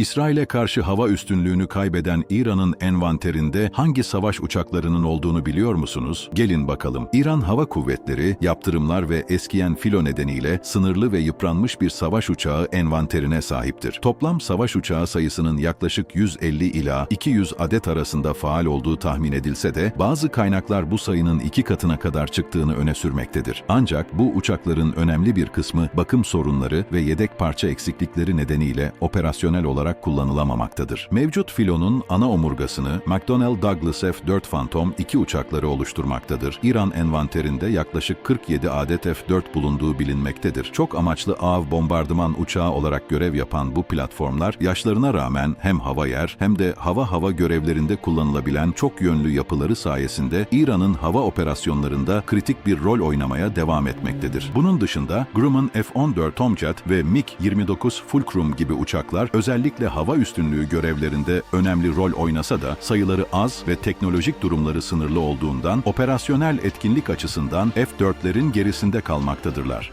İsrail'e karşı hava üstünlüğünü kaybeden İran'ın envanterinde hangi savaş uçaklarının olduğunu biliyor musunuz? Gelin bakalım. İran Hava Kuvvetleri, yaptırımlar ve eskiyen filo nedeniyle sınırlı ve yıpranmış bir savaş uçağı envanterine sahiptir. Toplam savaş uçağı sayısının yaklaşık 150 ila 200 adet arasında faal olduğu tahmin edilse de bazı kaynaklar bu sayının iki katına kadar çıktığını öne sürmektedir. Ancak bu uçakların önemli bir kısmı bakım sorunları ve yedek parça eksiklikleri nedeniyle operasyonel olarak kullanılamamaktadır. Mevcut filonun ana omurgasını McDonnell Douglas F-4 Phantom iki uçakları oluşturmaktadır. İran envanterinde yaklaşık 47 adet F-4 bulunduğu bilinmektedir. Çok amaçlı av bombardıman uçağı olarak görev yapan bu platformlar yaşlarına rağmen hem hava yer hem de hava hava görevlerinde kullanılabilen çok yönlü yapıları sayesinde İran'ın hava operasyonlarında kritik bir rol oynamaya devam etmektedir. Bunun dışında Grumman F-14 Tomcat ve MiG-29 Fulcrum gibi uçaklar özellikle hava üstünlüğü görevlerinde önemli rol oynasa da sayıları az ve teknolojik durumları sınırlı olduğundan operasyonel etkinlik açısından F-4'lerin gerisinde kalmaktadırlar.